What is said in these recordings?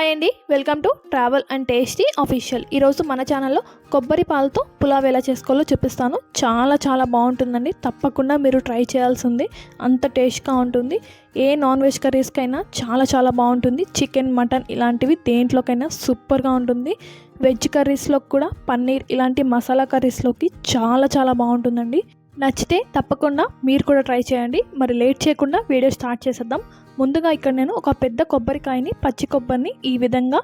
Hi అండి welcome to travel and tasty official ఈరోజు మన ఛానల్లో కొబ్బరి పాలతో పులావ్ ఎలా చేసుకోవాలో చూపిస్తాను. చాలా చాలా బాగుంటుందండి. తప్పకుండా మీరు ట్రై చేయాల్సింది. అంత టేస్ట్గా ఉంటుంది. ఏ నాన్ వెజ్ కర్రీస్కైనా చాలా చాలా బాగుంటుంది. చికెన్ మటన్ ఇలాంటివి దేంట్లోకైనా సూపర్గా ఉంటుంది. వెజ్ కర్రీస్లో కూడా పన్నీర్ ఇలాంటి మసాలా కర్రీస్లోకి చాలా చాలా బాగుంటుందండి. నచ్చితే తప్పకుండా మీరు కూడా ట్రై చేయండి. మరి లేట్ చేయకుండా వీడియో స్టార్ట్ చేసేద్దాం. ముందుగా ఇక్కడ నేను ఒక పెద్ద కొబ్బరికాయని పచ్చి కొబ్బరిని ఈ విధంగా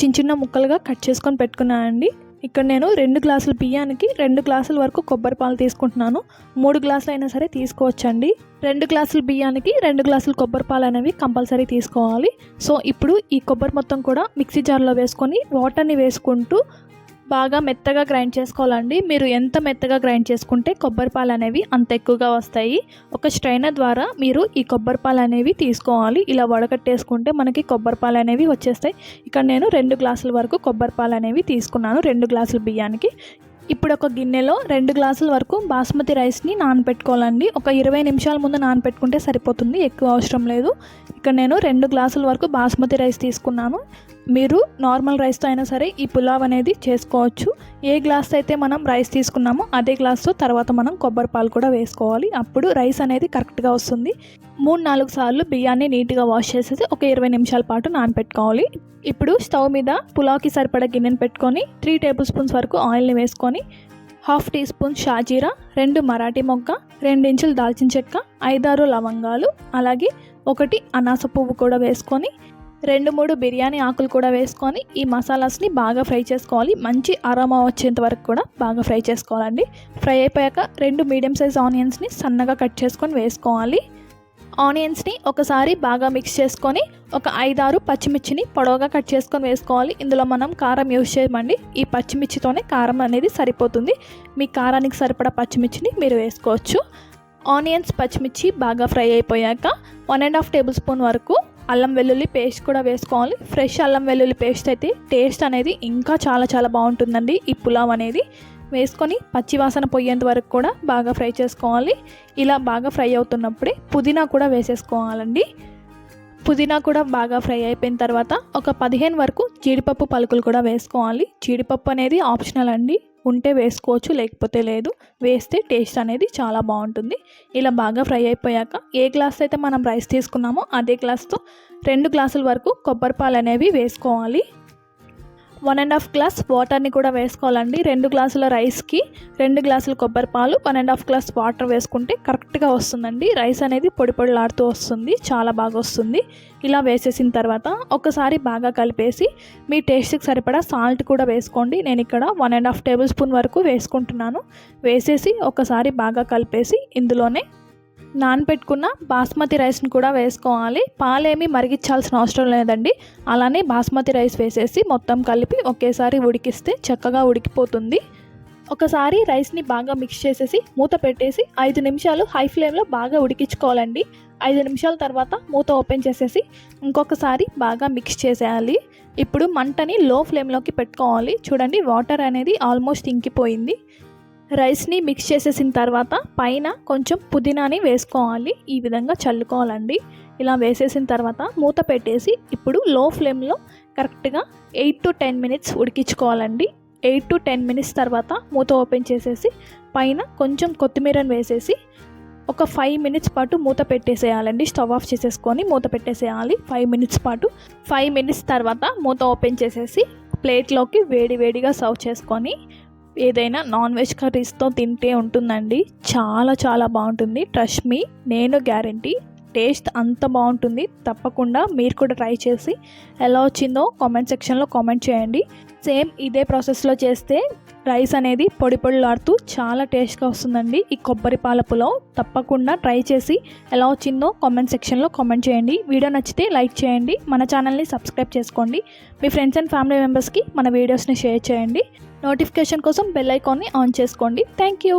చిన్న చిన్న ముక్కలుగా కట్ చేసుకొని పెట్టుకున్నానండి. ఇక్కడ నేను రెండు గ్లాసుల బియ్యానికి రెండు గ్లాసుల వరకు కొబ్బరి పాలు తీసుకుంటున్నాను. మూడు గ్లాసులు అయినా సరే తీసుకోవచ్చండి. రెండు గ్లాసుల బియ్యానికి రెండు గ్లాసుల కొబ్బరి పాలు అనేవి కంపల్సరీ తీసుకోవాలి. సో ఇప్పుడు ఈ కొబ్బరి మొత్తం కూడా మిక్సీ జార్లో వేసుకొని వాటర్ని వేసుకుంటూ బాగా మెత్తగా గ్రైండ్ చేసుకోవాలండి. మీరు ఎంత మెత్తగా గ్రైండ్ చేసుకుంటే కొబ్బరి పాలు అనేవి అంత ఎక్కువగా వస్తాయి. ఒక స్ట్రైనర్ ద్వారా మీరు ఈ కొబ్బరి పాలు అనేవి తీసుకోవాలి. ఇలా వడకట్టేసుకుంటే మనకి కొబ్బరి పాలు అనేవి వచ్చేస్తాయి. ఇక్కడ నేను రెండు గ్లాసుల వరకు కొబ్బరి పాలు అనేవి తీసుకున్నాను. రెండు గ్లాసుల బియ్యానికి. ఇప్పుడు ఒక గిన్నెలో రెండు గ్లాసుల వరకు బాస్మతి రైస్ని నానపెట్టుకోవాలండి. ఒక ఇరవై నిమిషాల ముందు నానపెట్టుకుంటే సరిపోతుంది. ఎక్కువ అవసరం లేదు. ఇక్కడ నేను రెండు గ్లాసుల వరకు బాస్మతి రైస్ తీసుకున్నాను. మీరు నార్మల్ రైస్తో అయినా సరే ఈ పులావ్ అనేది చేసుకోవచ్చు. ఏ గ్లాస్ అయితే మనం రైస్ తీసుకున్నామో అదే గ్లాస్తో తర్వాత మనం కొబ్బరి పాలు కూడా వేసుకోవాలి. అప్పుడు రైస్ అనేది కరెక్ట్గా వస్తుంది. మూడు నాలుగు సార్లు బియ్యాన్ని నీట్గా వాష్ చేసేసి ఒక ఇరవై నిమిషాల పాటు నానపెట్టుకోవాలి ఇప్పుడు స్టవ్ మీద పులావ్కి సరిపడా గిన్నెను పెట్టుకొని త్రీ టేబుల్ స్పూన్స్ వరకు ఆయిల్ని వేసుకొని హాఫ్ టీ స్పూన్ షాజీరా రెండు మరాఠీ మొగ్గ రెండించులు దాల్చిన చెక్క ఐదారు లవంగాలు అలాగే ఒకటి అనాస పువ్వు కూడా వేసుకొని రెండు మూడు బిర్యానీ ఆకులు కూడా వేసుకొని ఈ మసాలాస్ని బాగా ఫ్రై చేసుకోవాలి. మంచి అరోమా వచ్చేంత వరకు కూడా బాగా ఫ్రై చేసుకోవాలండి. ఫ్రై అయిపోయాక రెండు మీడియం సైజ్ ఆనియన్స్ని సన్నగా కట్ చేసుకొని వేసుకోవాలి. ఆనియన్స్ని ఒకసారి బాగా మిక్స్ చేసుకొని ఒక ఐదారు పచ్చిమిర్చిని పొడవుగా కట్ చేసుకొని వేసుకోవాలి. ఇందులో మనం కారం యూజ్ చేయమండి. ఈ పచ్చిమిర్చితోనే కారం అనేది సరిపోతుంది. మీ కారానికి సరిపడా పచ్చిమిర్చిని మీరు వేసుకోవచ్చు. ఆనియన్స్ పచ్చిమిర్చి బాగా ఫ్రై అయిపోయాక one and half tablespoon వరకు అల్లం వెల్లుల్లి పేస్ట్ కూడా వేసుకోవాలి. ఫ్రెష్ అల్లం వెల్లుల్లి పేస్ట్ అయితే టేస్ట్ అనేది ఇంకా చాలా చాలా బాగుంటుందండి. ఈ పులావ్ అనేది వేసుకొని పచ్చివాసన పోయేంత వరకు కూడా బాగా ఫ్రై చేసుకోవాలి. ఇలా బాగా ఫ్రై అవుతున్నప్పుడే పుదీనా కూడా వేసేసుకోవాలండి. పుదీనా కూడా బాగా ఫ్రై అయిపోయిన తర్వాత ఒక పదిహేను వరకు జీడిపప్పు పలుకులు కూడా వేసుకోవాలి. జీడిపప్పు అనేది ఆప్షనల్ అండి. ఉంటే వేసుకోవచ్చు లేకపోతే లేదు. వేస్తే టేస్ట్ అనేది చాలా బాగుంటుంది. ఇలా బాగా ఫ్రై అయిపోయాక ఏ గ్లాస్ అయితే మనం రైస్ తీసుకున్నామో అదే గ్లాస్తో రెండు గ్లాసుల వరకు కొబ్బరి పాలు అనేవి వేసుకోవాలి. వన్ అండ్ హాఫ్ గ్లాస్ వాటర్ని కూడా వేసుకోవాలండి. రెండు గ్లాసుల రైస్కి రెండు గ్లాసుల కొబ్బరి పాలు one and half glass water వేసుకుంటే కరెక్ట్గా వస్తుందండి. రైస్ అనేది పొడి పొడిలాడుతూ వస్తుంది చాలా బాగా వస్తుంది. ఇలా వేసేసిన తర్వాత ఒకసారి బాగా కలిపేసి మీ టేస్ట్కి సరిపడా సాల్ట్ కూడా వేసుకోండి. నేను ఇక్కడ one and half tablespoon వరకు వేసుకుంటున్నాను. వేసేసి ఒకసారి బాగా కలిపేసి ఇందులోనే నానపెట్టుకున్న బాస్మతి రైస్ని కూడా వేసుకోవాలి. పాలేమి మరిగించాల్సిన అవసరం లేదండి. అలానే బాస్మతి రైస్ వేసేసి మొత్తం కలిపి ఒకేసారి ఉడికిస్తే చక్కగా ఉడికిపోతుంది. ఒకసారి రైస్ని బాగా మిక్స్ చేసేసి మూత పెట్టేసి ఐదు నిమిషాలు హై ఫ్లేమ్లో బాగా ఉడికించుకోవాలండి. ఐదు నిమిషాల తర్వాత మూత ఓపెన్ చేసేసి ఇంకొకసారి బాగా మిక్స్ చేసేయాలి. ఇప్పుడు మంటని లో ఫ్లేమ్లోకి పెట్టుకోవాలి. చూడండి వాటర్ అనేది ఆల్మోస్ట్ ఇంకిపోయింది. రైస్ని మిక్స్ చేసేసిన తర్వాత పైన కొంచెం పుదీనాని వేసుకోవాలి. ఈ విధంగా చల్లుకోవాలండి. ఇలా వేసేసిన తర్వాత మూత పెట్టేసి ఇప్పుడు లో ఫ్లేమ్లో కరెక్ట్గా ఎయిట్ టు టెన్ మినిట్స్ ఉడికించుకోవాలండి. ఎయిట్ టు టెన్ మినిట్స్ తర్వాత మూత ఓపెన్ చేసేసి పైన కొంచెం కొత్తిమీరని వేసేసి ఒక ఫైవ్ మినిట్స్ పాటు మూత పెట్టేసేయాలండి. స్టవ్ ఆఫ్ చేసేసుకొని మూత పెట్టేసేయాలి. ఫైవ్ మినిట్స్ పాటు ఫైవ్ మినిట్స్ తర్వాత మూత ఓపెన్ చేసేసి ప్లేట్లోకి వేడి వేడిగా సర్వ్ చేసుకొని ఏదైనా నాన్ వెజ్ కర్రీస్తో తింటే ఉంటుందండి. చాలా చాలా బాగుంటుంది. ట్రస్ట్ మీ నేను గ్యారంటీ టేస్ట్ అంత బాగుంటుంది. తప్పకుండా మీరు కూడా ట్రై చేసి ఎలా వచ్చిందో కామెంట్ సెక్షన్లో కామెంట్ చేయండి. సేమ్ ఇదే ప్రాసెస్లో చేస్తే రైస్ అనేది పొడి పొడిలాడుతూ చాలా టేస్ట్గా వస్తుందండి. ఈ కొబ్బరి పాల పులావ్ తప్పకుండా ట్రై చేసి ఎలా వచ్చిందో కామెంట్ సెక్షన్లో కామెంట్ చేయండి. వీడియో నచ్చితే లైక్ చేయండి. మన ఛానల్ని సబ్స్క్రైబ్ చేసుకోండి. మీ ఫ్రెండ్స్ అండ్ ఫ్యామిలీ మెంబర్స్కి మన వీడియోస్ని షేర్ చేయండి. నోటిఫికేషన్ కోసం బెల్ ఐకాన్ని ఆన్ చేసుకోండి. Thank you.